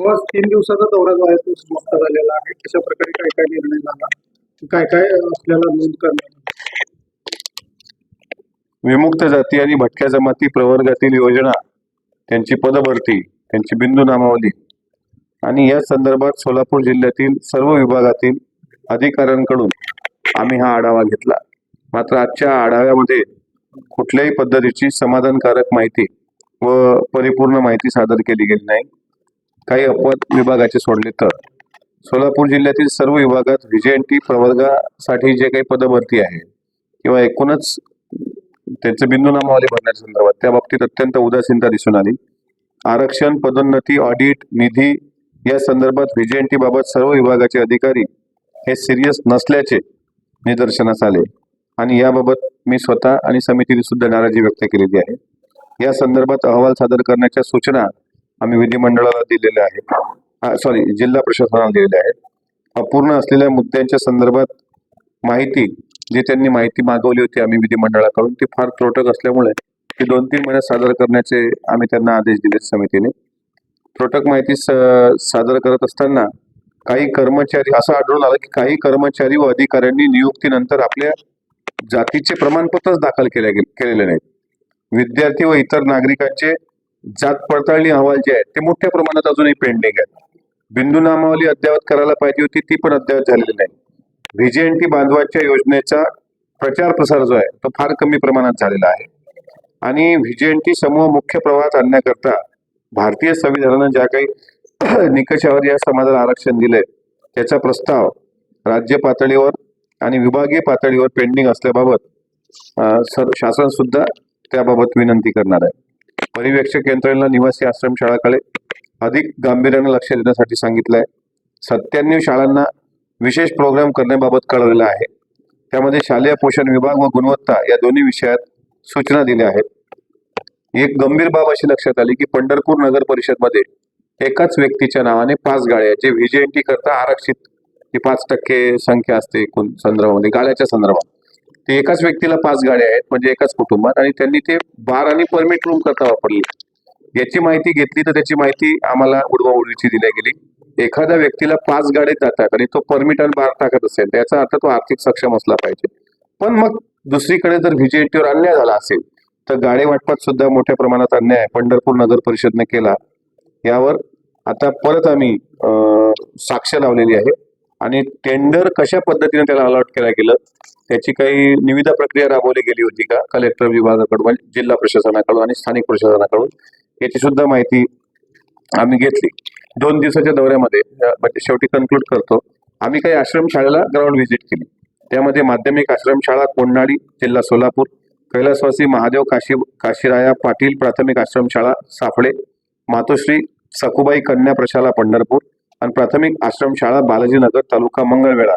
बस तीन दिवसाचा दौरा जो आहे तो समाप्त झालेला आहे. कशा प्रकारे काय काय निर्णय झाला? काय काय आपल्याला नोंद करणार विमुक्त जाती आणि भटक्या जमाती प्रवर्गातील योजना त्यांची पदभरती त्यांची बिंदू नामावली आणि या संदर्भात सोलापूर जिल्ह्यातील सर्व विभागातील अधिकाऱ्यांकडून आम्ही हा आढावा घेतला. मात्र आजच्या आढाव्यामध्ये कुठल्याही पद्धतीची समाधानकारक माहिती व परिपूर्ण माहिती सादर केली गेली नाही. काही अपवाद विभागाचे सोडले तर? सोलापूर जिल्ह्यातील सर्व विभागात व्हिजेएनटी प्रवर्गासाठी जे काही पदभरती आहे किंवा एकूणच त्यांचे बिंदू नामावली भरण्याच्या संदर्भात त्या बाबतीत अत्यंत उदासीनता दिसून आली. आरक्षण पदोन्नती ऑडिट निधी या संदर्भात व्हिजेएनटी बाबत सर्व विभागाचे अधिकारी हे सिरियस नसल्याचे निदर्शनास आले. आणि याबाबत मी स्वतः आणि समितीने सुद्धा नाराजी व्यक्त केलेली आहे. या संदर्भात अहवाल सादर करण्याच्या सूचना आम्ही विधिमंडळाला दिलेले आहेत सॉरी जिल्हा प्रशासनाला दिलेले आहेत अपूर्ण असलेल्या मुद्द्यांच्या संदर्भात माहिती जी त्यांनी माहिती मागवली होती आम्ही विधिमंडळाकडून ती फार त्रोटक असल्यामुळे ती दोन तीन महिन्यात सादर करण्याचे आम्ही त्यांना आदेश दिले समितीने. त्रोटक माहिती स- सादर करत असताना काही कर्मचारी असं आढळून आलं की काही कर्मचारी व अधिकाऱ्यांनी नियुक्तीनंतर आपल्या जातीचे प्रमाणपत्रच दाखल केले गेले केलेले नाहीत. विद्यार्थी व इतर नागरिकांचे जात पडताळणी अहवाल जे आहेत ते मोठ्या प्रमाणात अजूनही पेंडिंग आहेत. बिंदू नामावली अद्ययावत करायला पाहिजे होती ती पण अद्ययावत झालेली नाही. व्हीजेएनटी बांधवाच्या योजनेचा प्रचार प्रसार जो आहे तो फार कमी प्रमाणात झालेला आहे. आणि व्हीजेएनटी समूह मुख्य प्रवाहात आणण्याकरता भारतीय संविधानानं ज्या काही निकषावर या समाजाला आरक्षण दिलंय त्याचा प्रस्ताव राज्य पातळीवर आणि विभागीय पातळीवर पेंडिंग असल्याबाबत शासन सुद्धा त्याबाबत विनंती करणार आहे. पर्यवेक्षक यंत्रणेला निवासी आश्रमशाळाकडे अधिक गांभीर्यानं लक्ष देण्यासाठी सांगितलं आहे सत्त्याण्णव शाळांना विशेष प्रोग्राम करण्याबाबत कळवलेला आहे. त्यामध्ये शालेय पोषण विभाग व गुणवत्ता या दोन्ही विषयात सूचना दिल्या आहेत. एक गंभीर बाब अशी लक्षात आली की पंढरपूर नगर परिषदमध्ये एकाच व्यक्तीच्या नावाने पाच गाड्या जे व्हिजेएनटी करता आरक्षित. ही पाच टक्के संख्या असते एकूण संदर्भामध्ये गाड्याच्या संदर्भात. ते एकाच व्यक्तीला पाच गाड्या आहेत म्हणजे एकाच कुटुंबात आणि त्यांनी ते बार आणि परमिट रूम करता वापरली. याची माहिती घेतली तर त्याची माहिती आम्हाला उडवा उडवीची दिली गेली. एखाद्या व्यक्तीला पाच गाड्या जातात आणि तो परमिट आणि बार टाकत असेल त्याचा अर्थ तो आर्थिक सक्षम असला पाहिजे. पण मग दुसरीकडे जर व्हिजेटीवर अन्याय झाला असेल तर गाडी वाटपात सुद्धा मोठ्या प्रमाणात अन्याय पंढरपूर नगर परिषदने केला. यावर आता परत आम्ही साक्ष लावलेली आहे. आणि टेंडर कशा पद्धतीने त्याला अलॉट केलं गेलं त्याची काही निविदा प्रक्रिया राबवली गेली होती का? कलेक्टर विभागाकडून म्हणजे जिल्हा प्रशासनाकडून आणि स्थानिक प्रशासनाकडून याची सुद्धा माहिती आम्ही घेतली. दोन दिवसाच्या दौऱ्यामध्ये म्हणजे शेवटी कन्क्लूड करतो. आम्ही काही आश्रमशाळेला ग्राउंड व्हिजिट केली. त्यामध्ये माध्यमिक आश्रमशाळा कोंडाळी जिल्हा सोलापूर कैलासवासी महादेव काशी काशीराया पाटील प्राथमिक आश्रमशाळा साफळे मातोश्री सखुबाई कन्या प्रशाला पंढरपूर आणि प्राथमिक आश्रमशाळा बालाजीनगर तालुका मंगळवेढा.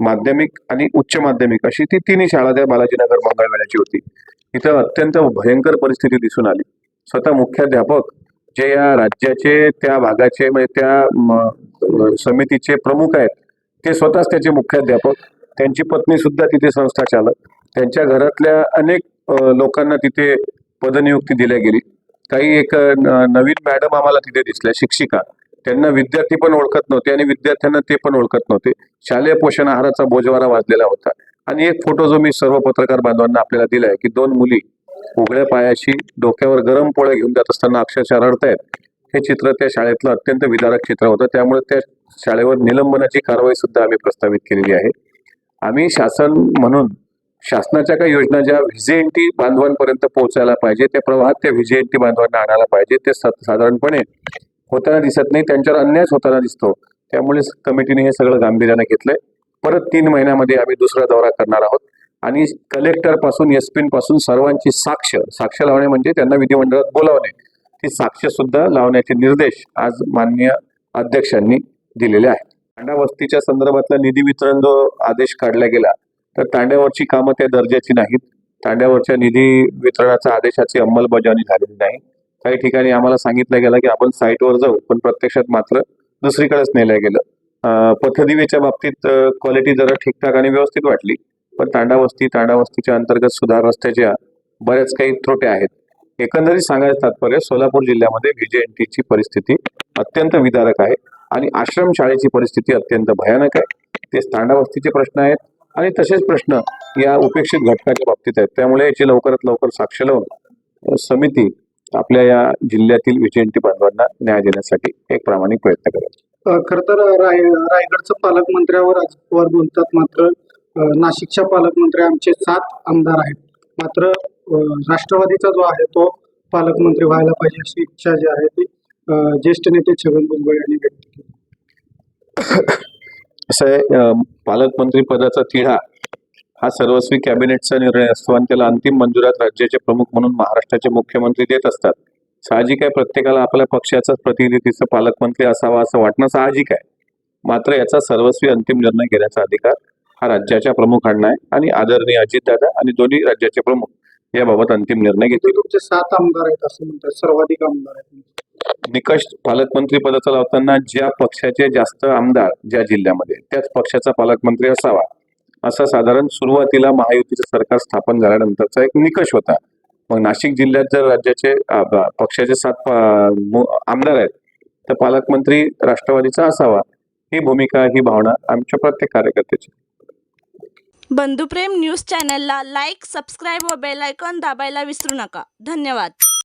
माध्यमिक आणि उच्च माध्यमिक अशी ती तिन्ही शाळा त्या बालाजीनगर मंगळवेळाची होती. इथं अत्यंत भयंकर परिस्थिती दिसून आली. स्वतः मुख्याध्यापक जे या राज्याचे त्या भागाचे म्हणजे त्या समितीचे प्रमुख आहेत ते स्वतःच त्याचे मुख्याध्यापक. त्यांची पत्नी सुद्धा तिथे संस्था चालक. त्यांच्या घरातल्या अनेक लोकांना तिथे पदनियुक्ती दिल्या गेली. काही एक न- नवीन मॅडम आम्हाला तिथे दिसल्या शिक्षिका. त्यांना विद्यार्थी पण ओळखत नव्हते आणि विद्यार्थ्यांना ते पण ओळखत नव्हते. शालेय पोषण आहाराचा बोजवारा वाजलेला होता. आणि एक फोटो जो मी सर्व पत्रकार बांधवांना आपल्याला दिलाय की दोन मुली उघड्या पायाशी डोक्यावर गरम पोळ्या घेऊन जात असताना अक्षरशः रडतायत. हे चित्र त्या शाळेतलं अत्यंत विदारक चित्र होतं. त्यामुळे त्या शाळेवर निलंबनाची कारवाई सुद्धा आम्ही प्रस्तावित केलेली आहे. आम्ही शासन म्हणून शासनाच्या काही योजना ज्या व्हिजेएनटी बांधवांपर्यंत पोहोचायला पाहिजे त्या प्रवाहात त्या व्हिजेएनटी बांधवांना आणायला पाहिजे ते साधारणपणे होताना दिसत नाही त्यांच्यावर अन्यायच होताना दिसतो. त्यामुळे कमिटीने हे सगळं गांभीर्यानं घेतलंय. परत तीन महिन्यामध्ये आम्ही दुसरा दौरा करणार आहोत. आणि कलेक्टरपासून एसपासून सर्वांची साक्ष साक्ष लावणे म्हणजे त्यांना विधिमंडळात बोलावणे. ती साक्ष सुद्धा लावण्याचे निर्देश आज माननीय अध्यक्षांनी दिलेले आहेत. तांडा वस्तीच्या संदर्भातला निधी वितरण जो आदेश काढला गेला तर तांड्यावरची कामं त्या दर्जाची नाहीत. तांड्यावरच्या निधी वितरणाच्या आदेशाची अंमलबजावणी झालेली नाही. काही ठिकाणी आम्हाला सांगितलं गेलं की आपण साईटवर जाऊ पण प्रत्यक्षात मात्र दुसरीकडेच नेलं गेलं. पथदिवेच्या बाबतीत क्वालिटी जरा ठीकठाक आणि व्यवस्थित वाटली पण तांडावस्ती तांडावस्तीच्या अंतर्गत सुधार रस्त्याच्या बऱ्याच काही त्रुट्या आहेत. एकंदरीत सांगायचं तात्पर्य सोलापूर जिल्ह्यामध्ये व्हिजेएनटीची परिस्थिती अत्यंत विदारक आहे आणि आश्रमशाळेची परिस्थिती अत्यंत भयानक आहे. ते तांडावस्तीचे प्रश्न आहेत आणि तसेच प्रश्न या उपेक्षित घटकाच्या बाबतीत आहेत. त्यामुळे याची लवकरात लवकर साक्ष लावून समिती आपल्या या जिल्ह्यातील विजयंती बांधवांना न्याय देण्यासाठी एक प्रामाणिक प्रयत्न करेल. खर तर राय रायगडचं पालकमंत्र्यावर अजित पवार बोलतात मात्र नाशिकच्या पालकमंत्री आमचे सात आमदार आहेत. मात्र राष्ट्रवादीचा जो आहे तो पालकमंत्री व्हायला पाहिजे अशी इच्छा जी आहे ती ज्येष्ठ नेते छगन भुजबळ यांनी व्यक्त केली. असं आहे पालकमंत्री पदाचा तिढा हा सर्वस्वी कॅबिनेटचा निर्णय असतो आणि त्याला अंतिम मंजुरात राज्याचे प्रमुख म्हणून महाराष्ट्राचे मुख्यमंत्री देत असतात. साहजिक आहे प्रत्येकाला आपल्या पक्षाचाच प्रतिनिधीचा पालकमंत्री असावा असं वाटणं साहजिक आहे. मात्र याचा सर्वस्वी अंतिम निर्णय घेण्याचा अधिकार हा राज्याच्या प्रमुखांना आहे आणि आदरणीय अजितदादा आणि दोन्ही राज्याचे प्रमुख याबाबत अंतिम निर्णय घेतील. तुमचे सात आमदार आहेत असं म्हणतात सर्वाधिक आमदार आहेत निकष पालकमंत्री पदाचा लावताना ज्या पक्षाचे जास्त आमदार ज्या जिल्ह्यामध्ये त्याच पक्षाचा पालकमंत्री असावा. असा साधारण सुरुवातीला महायुतीचं सरकार स्थापन झाल्यानंतरचा एक निकष होता. मग नाशिक जिल्ह्यात जर राज्याचे पक्षाचे सात आमदार आहेत तर पालकमंत्री राष्ट्रवादीचा असावा. ही भूमिका ही भावना आमच्या प्रत्येक कार्यकर्त्याची. बंधुप्रेम न्यूज चॅनलला लाईक सबस्क्राईब व बेल आयकॉन दाबायला विसरू नका. धन्यवाद.